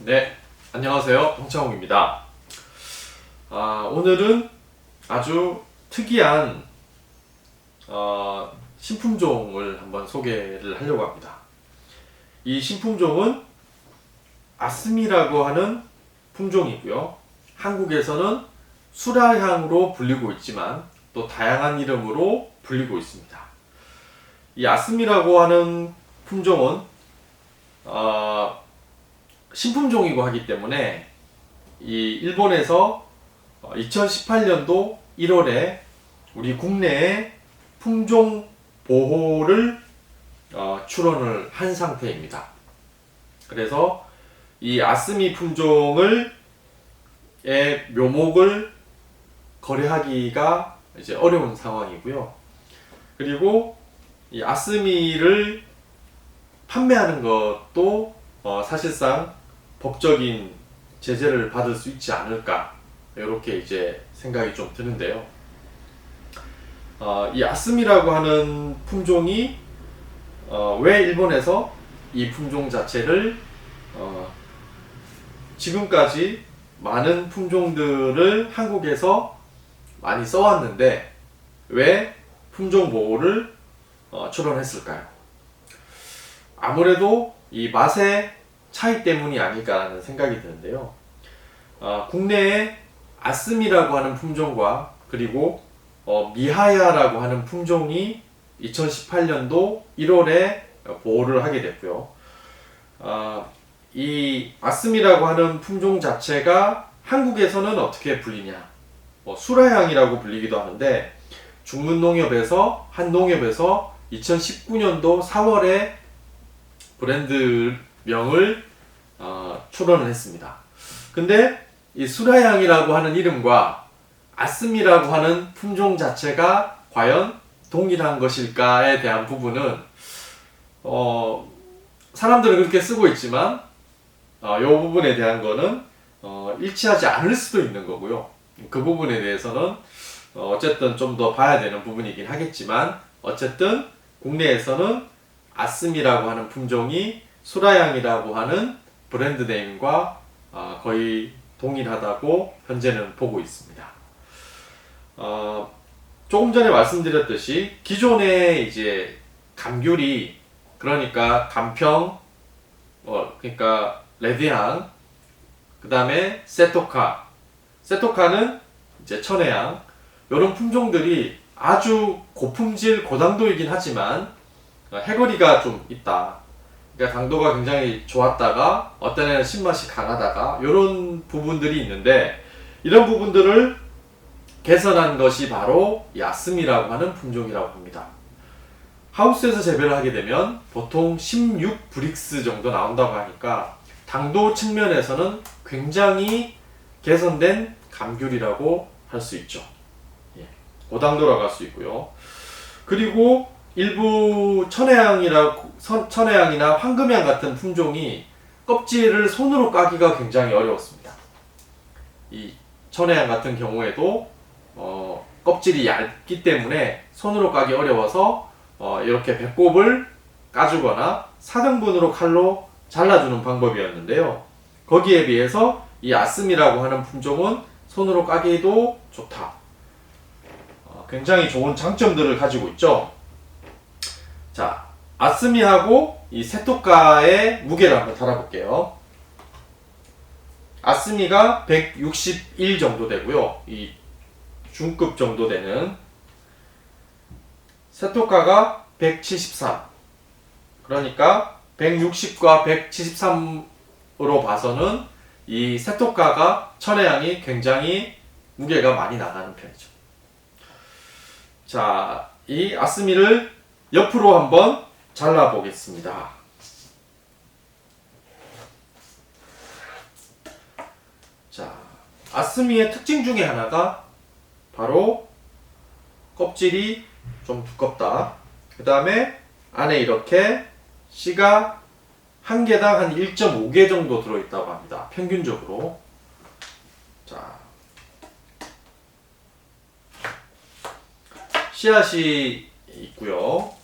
네, 안녕하세요. 홍창욱입니다. 아, 오늘은 아주 특이한 어, 신품종을 한번 소개를 하려고 합니다. 이 신품종은 아스미라고 하는 품종이고요. 한국에서는 수라향으로 불리고 있지만 또 다양한 이름으로 불리고 있습니다. 이 아스미라고 하는 품종은 어, 신품종이고 하기 때문에 이 일본에서 2018년도 1월에 우리 국내에 품종 보호를 어, 출원을 한 상태입니다. 그래서 이 아스미 품종을 의 묘목을 거래하기가 이제 어려운 상황이고요. 그리고 이 아스미를 판매하는 것도 어, 사실상 법적인 제재를 받을 수 있지 않을까 이렇게 이제 생각이 좀 드는데요. 어, 이 아스미라고 하는 품종이 어, 왜 일본에서 이 품종 자체를 어, 지금까지 많은 품종들을 한국에서 많이 써왔는데 왜 품종 보호를 어, 출원했을까요? 아무래도 이 맛의 차이 때문이 아닐까라는 생각이 드는데요. 어, 국내에 아스미라고 하는 품종과 그리고 어, 미하야라고 하는 품종이 2018년도 1월에 보호를 하게 됐고요. 어, 이 아스미라고 하는 품종 자체가 한국에서는 어떻게 불리냐? 뭐 수라향이라고 불리기도 하는데 중문농협에서 한 농협에서 2019년도 4월에 브랜드 명을 어, 출원을 했습니다. 근데 이 수라향이라고 하는 이름과 아스미라고 하는 품종 자체가 과연 동일한 것일까에 대한 부분은 어, 사람들은 그렇게 쓰고 있지만 어, 이 부분에 대한 거는 어, 일치하지 않을 수도 있는 거고요. 그 부분에 대해서는 어, 어쨌든 좀 더 봐야 되는 부분이긴 하겠지만 어쨌든 국내에서는 아스미라고 하는 품종이 수라향이라고 하는 브랜드 네임과 어, 거의 동일하다고 현재는 보고 있습니다. 어, 조금 전에 말씀드렸듯이 기존의 이제 감귤이 그러니까 간평, 어, 그러니까 레드향, 그 다음에 세토카, 세토카는 이제 천혜향, 이런 품종들이 아주 고품질 고당도이긴 하지만 어, 해거리가 좀 있다. 그러니까 당도가 굉장히 좋았다가 어떤 애는 신맛이 강하다가 이런 부분들이 있는데 이런 부분들을 개선한 것이 바로 야스미라고 하는 품종이라고 합니다. 하우스에서 재배를 하게 되면 보통 16 브릭스 정도 나온다고 하니까 당도 측면에서는 굉장히 개선된 감귤이라고 할 수 있죠. 예, 고당도라고 할 수 있고요. 그리고 일부 천혜향이나 선- 천혜향이나 황금향 같은 품종이 껍질을 손으로 까기가 굉장히 어려웠습니다. 이 천혜향 같은 경우에도 어, 껍질이 얇기 때문에 손으로 까기 어려워서 어, 이렇게 배꼽을 까주거나 4등분으로 칼로 잘라주는 방법이었는데요. 거기에 비해서 이 아스미라고 하는 품종은 손으로 까기도 좋다. 어, 굉장히 좋은 장점들을 가지고 있죠. 자, 아스미하고 이 세토카의 무게를 한번 달아볼게요. 아스미가 161 정도 되고요. 이 중급 정도 되는 세토카가 173. 그러니까 160과 173으로 봐서는 이 세토카가 천혜향이 굉장히 무게가 많이 나가는 편이죠. 자, 이 아스미를 옆으로 한번 잘라 보겠습니다. 자, 아스미의 특징 중에 하나가 바로 껍질이 좀 두껍다. 그 다음에 안에 이렇게 씨가 한 개당 한 1.5개 정도 들어있다고 합니다. 평균적으로. 자. 씨앗이 있고요.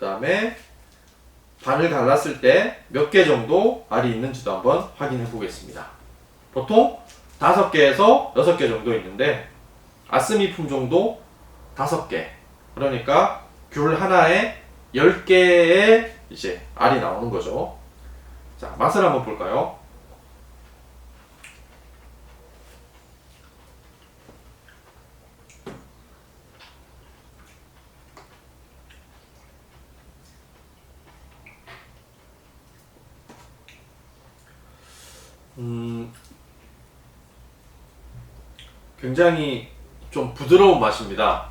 그 다음에 반을 갈랐을 때 몇 개 정도 알이 있는지도 한번 확인해 보겠습니다. 보통 다섯 개에서 여섯 개 정도 있는데 아스미 품종도 다섯 개. 그러니까 귤 하나에 열 개의 이제 알이 나오는 거죠. 자, 맛을 한번 볼까요? 음, 굉장히 좀 부드러운 맛입니다.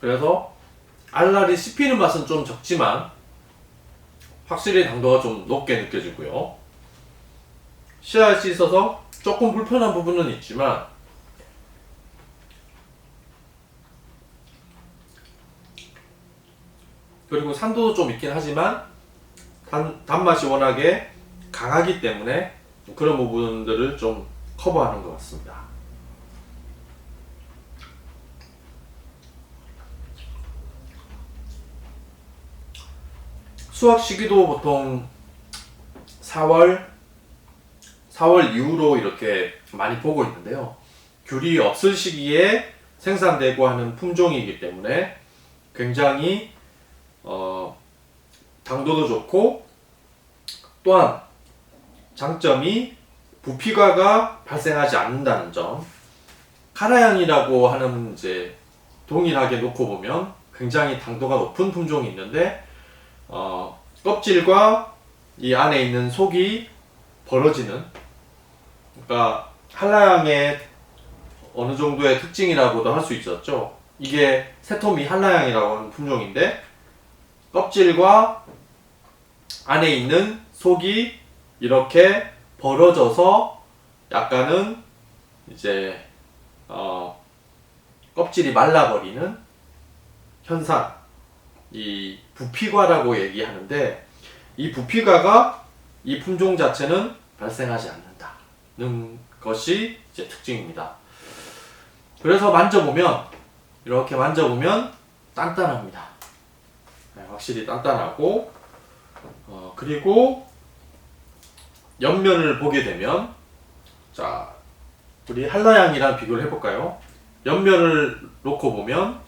그래서 알알이 씹히는 맛은 좀 적지만 확실히 당도가 좀 높게 느껴지고요. 씨앗이 있어서 조금 불편한 부분은 있지만 그리고 산도도 좀 있긴 하지만 단, 단맛이 워낙에 강하기 때문에 그런 부분들을 좀 커버하는 것 같습니다. 수확 시기도 보통 4월, 4월 이후로 이렇게 많이 보고 있는데요. 귤이 없을 시기에 생산되고 하는 품종이기 때문에 굉장히 어, 당도도 좋고 또한 장점이 부피가가 발생하지 않는다는 점. 카라향이라고 하는 이제 동일하게 놓고 보면 굉장히 당도가 높은 품종이 있는데 어, 껍질과 이 안에 있는 속이 벌어지는 그러니까 한라향의 어느 정도의 특징이라고도 할 수 있었죠. 이게 세토미 한라향이라고 하는 품종인데 껍질과 안에 있는 속이 이렇게 벌어져서 약간은 이제 어, 껍질이 말라버리는 현상, 이 부피과라고 얘기하는데 이 부피과가 이 품종 자체는 발생하지 않는다는 것이 이제 특징입니다. 그래서 만져보면 이렇게 만져보면 단단합니다. 네, 확실히 단단하고 어, 그리고 옆면을 보게 되면 자 우리 한라향이랑 비교를 해볼까요? 옆면을 놓고 보면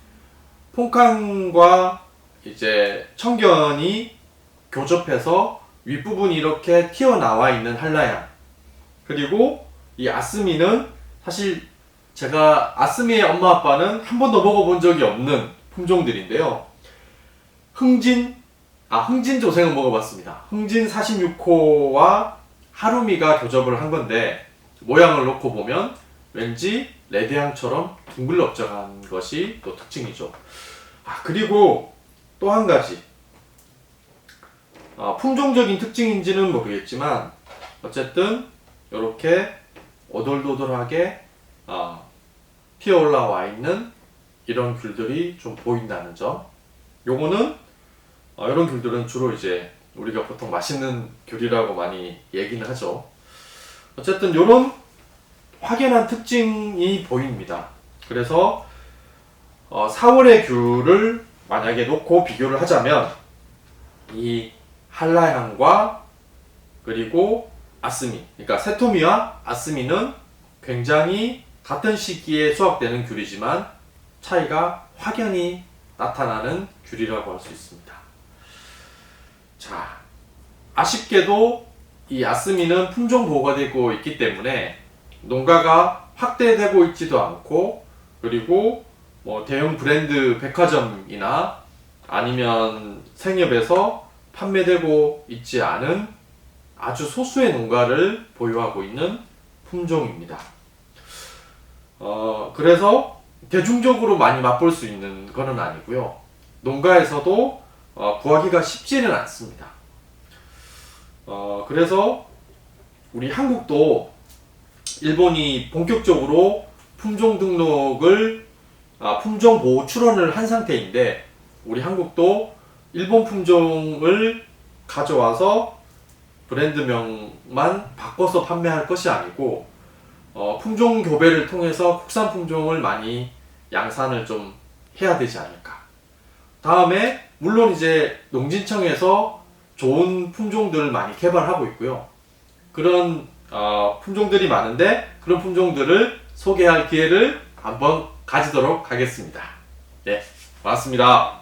퐁캉과 이제 청견이 교접해서 윗부분이 이렇게 튀어나와 있는 한라향 그리고 이 아스미는 사실 제가 아스미의 엄마 아빠는 한 번도 먹어본 적이 없는 품종들인데요 흥진 아 흥진 조생은 먹어봤습니다 흥진 46호와 하루미가 교접을 한 건데 모양을 놓고 보면 왠지 레드향처럼 둥글럽적한 것이 또 특징이죠. 아 그리고 또 한 가지 아, 품종적인 특징인지는 모르겠지만 어쨌든 이렇게 오돌도돌하게 아, 튀어 올라와 있는 이런 귤들이 좀 보인다는 점. 요거는 어, 이런 귤들은 주로 이제 우리가 보통 맛있는 귤이라고 많이 얘기는 하죠. 어쨌든 이런 확연한 특징이 보입니다. 그래서 어, 4월의 귤을 만약에 놓고 비교를 하자면 이 한라향과 그리고 아스미, 그러니까 세토미와 아스미는 굉장히 같은 시기에 수확되는 귤이지만 차이가 확연히 나타나는 귤이라고 할 수 있습니다. 자, 아쉽게도 이 아스미는 품종 보호가 되고 있기 때문에 농가가 확대되고 있지도 않고 그리고 뭐 대형 브랜드 백화점이나 아니면 생협에서 판매되고 있지 않은 아주 소수의 농가를 보유하고 있는 품종입니다. 어, 그래서 대중적으로 많이 맛볼 수 있는 것은 아니고요. 농가에서도 어, 구하기가 쉽지는 않습니다. 어, 그래서 우리 한국도 일본이 본격적으로 품종 등록을 아, 품종 보호 출원을 한 상태인데 우리 한국도 일본 품종을 가져와서 브랜드명만 바꿔서 판매할 것이 아니고 어, 품종 교배를 통해서 국산 품종을 많이 양산을 좀 해야 되지 않을까. 다음에 물론 이제 농진청에서 좋은 품종들을 많이 개발하고 있고요. 그런 어, 품종들이 많은데 그런 품종들을 소개할 기회를 한번 가지도록 하겠습니다. 네, 고맙습니다.